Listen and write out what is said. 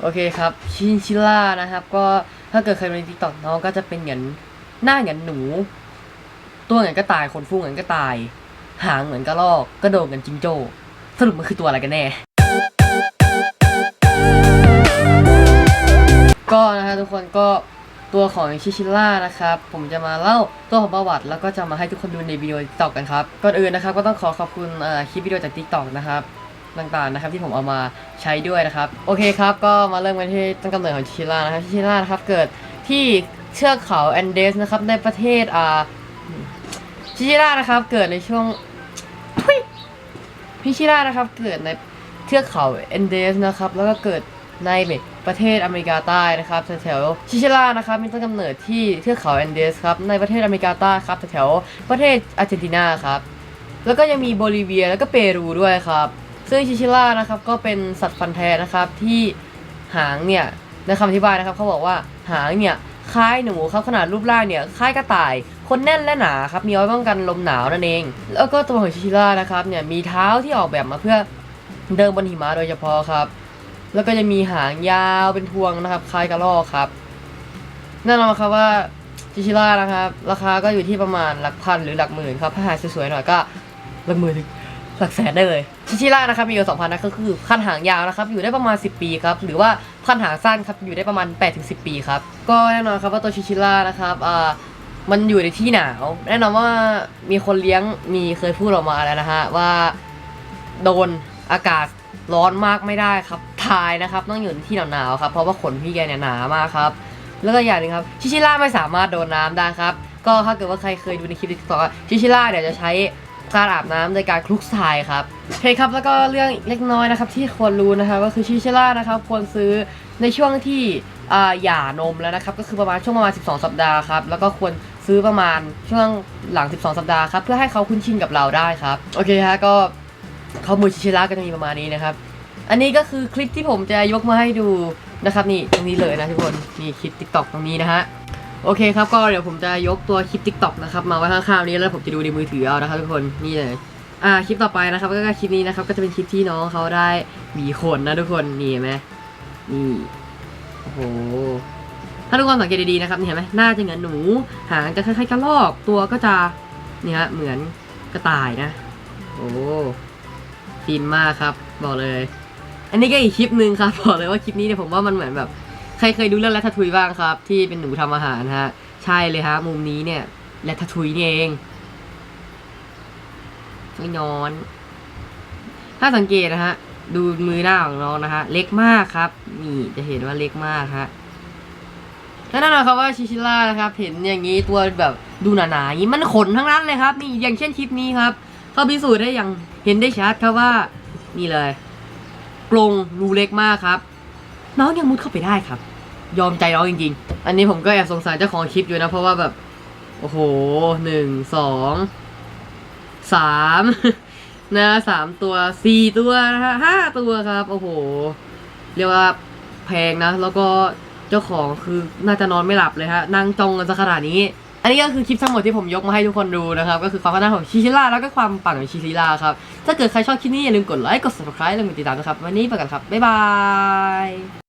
โอเคครับ ชินชิล่านะครับ ก็ถ้าเกิดเคยดูในทิกต็อกน้องก็จะเป็นเหมือนหน้าเหมือนหนู ตัวเหมือนกระต่ายขนฟูเหมือนกระต่าย หางเหมือนกระรอกกระโดดเหมือนจิงโจ้สรุปมันคือตัวอะไรกันแน่ ก็นะฮะทุกคนก็ตัวของชิชิล่านะครับ ผมจะมาเล่าตัวของประวัติ แล้วก็จะมาให้ทุกคนดูในวิดีโอติ๊กต็อกกันครับ ก่อนอื่นนะครับ ก็ต้องขอขอบคุณเอ่อคลิปวิดีโอจากติ๊กต็อกนะครับ ต่างๆนะครับที่ผมเอามาใช้ด้วยนะครับโอเคครับก็มาเริ่มกันที่ต้นกำเนิดของชิชิล่านะครับชิชิล่านะครับเกิดที่เทือกเขาแอนเดสนะครับในประเทศอ่าชิชิล่านะครับเกิดในช่วงทุยพิชิล่านะครับเกิดในเทือกเขาแอนเดสนะครับแล้วก็เกิดในประเทศอเมริกาใต้นะครับแถวชิชิล่านะครับมีต้นกำเนิดที่เทือกเขาแอนเดสครับในประเทศอเมริกาใต้ครับแถวประเทศอาร์เจนตินาครับแล้วก็ยังมีโบลิเวียแล้วก็เปรูด้วยครับ ซึ่งชิชิล่านะครับก็เป็นสัตว์ฟันแท้นะครับที่หางเนี่ยในคำอธิบายนะครับเขาบอกว่าหางเนี่ยคล้ายหนูครับขนาดรูปร่างเนี่ยคล้ายกระต่ายคนแน่นและหนาครับมีเอาไว้ป้องกันลมหนาวนั่นเอง แล้วก็ตัวของชิชิล่านะครับเนี่ยมีเท้าที่ออกแบบมาเพื่อเดินบนหิมะโดยเฉพาะครับ แล้วก็จะมีหางยาวเป็นพวงนะครับ คล้ายกระรอกครับแน่นอนครับว่าชิชิล่านะครับราคาก็อยู่ที่ประมาณหลักพันหรือหลักหมื่นครับถ้าหาสวยๆหน่อยก็หลักหมื่นหลักแสนได้เลย ชิชิล่านะครับมีอยู่สองพันนะก็คือพันหางยาวนะครับอยู่ได้ประมาณ 10 ปีครับหรือว่าพันหางสั้นครับอยู่ได้ประมาณ8ถึง10 ปีครับก็แน่นอนครับว่าตัวชิชิล่านะครับอ่ามันอยู่ในที่หนาว แน่นอนว่ามีคนเลี้ยงมีเคยพูดออกมาแล้วนะฮะว่าโดนอากาศร้อนมากไม่ได้ครับทายนะครับต้องอยู่ในที่หนาวๆครับเพราะว่าขนพี่แกเนี่ยหนามากครับแล้วก็อย่างหนึงครับชิชิล่าไม่สามารถโดนน้ำได้ครับก็ถ้าเกิดว่าใครเคยดูในคลิปติ๊กต็อกชิชิล่าเดี๋ยวจะใช้ การอาบน้ำโดยการคลุกทรายครับโอเคครับแล้วก็เรื่องเล็กน้อยนะครับที่ควรรู้นะครับก็คือชิชิล่านะครับควรซื้อในช่วงที่หย่านมแล้วนะครับก็คือประมาณช่วงประมาณ 12 สัปดาห์ครับแล้วก็ควรซื้อประมาณช่วงหลัง 12 สัปดาห์ครับเพื่อให้เขาคุ้นชินกับเราได้ครับโอเคฮะก็ข้อมูลชิชิล่าก็จะมีประมาณนี้นะครับอันนี้ก็คือคลิปที่ผมจะยกมาให้ดูนะครับนี่ตรงนี้เลยนะทุกคนนี่คลิป t ิ k t o k ตรงนี้นะฮะ โอเคครับก็เดี๋ยวผมจะยกตัวคลิป TikTok นะครับมาไว้ข้างๆนี้แล้วผมจะดูในมือถือเอานะครับทุกคนนี่เลยอ่าคลิปต่อไปนะครับก็คลิปนี้นะครับก็จะเป็นคลิปที่น้องเขาได้หวีขนนะทุกคนนี่เห็นไหมนี่โอ้โหถ้าทุกคนสังเกตดีๆนะครับนี่เห็นไหมหน้าจะเหมือนหนูหางจะคล้ายๆกระรอกตัวก็จะนี่ฮะเหมือนกระต่ายนะ โอ้ฟินมากครับบอกเลย อันนี้ก็อีกคลิปหนึ่งครับบอกเลยว่าคลิปนี้เนี่ยผมว่ามันเหมือนแบบ ใครเคยดูเรื่องแรททาทุยบ้างครับ ที่เป็นหนูทำอาหารฮะ ใช่เลยฮะ มุมนี้เนี่ยแรททาทุยนี่เองไม่นอน ถ้าสังเกตนะฮะ ดูมือหน้าของน้องนะฮะ เล็กมากครับ นี่จะเห็นว่าเล็กมากฮะและแน่นอนครับว่าชิชิล่านะครับ เห็นอย่างนี้ตัวแบบดูหนาๆอย่างนี้มันขนทั้งนั้นเลยครับ นี่อย่างเช่นคลิปนี้ครับเขาพิสูจน์ได้อย่างเห็นได้ชัดครับว่า นี่เลยกรงรูเล็กมากครับ น้องยังมุดเข้าไปได้ครับ ยอมใจน้องจริงๆ อันนี้ผมก็แอบสงสารเจ้าของคลิปอยู่นะ เพราะว่าแบบ โอ้โหหนึ่งสองสามนะสามตัวสี่ตัวนะฮะห้าตัวครับ โอ้โห เรียกว่าแพงนะ แล้วก็เจ้าของคือน่าจะนอนไม่หลับเลยฮะ นั่งจ้องกันซะขนาดนี้ อันนี้ก็คือคลิปทั้งหมดที่ผมยกมาให้ทุกคนดูนะครับ ก็คือความพัฒนาของชิชิล่าแล้วก็ความปั่นของชิชิล่าครับ ถ้าเกิดใครชอบคลิปนี้อย่าลืมกดไลค์ กด subscribe และกดติดตามนะครับ วันนี้ไปกันครับ บ๊ายบาย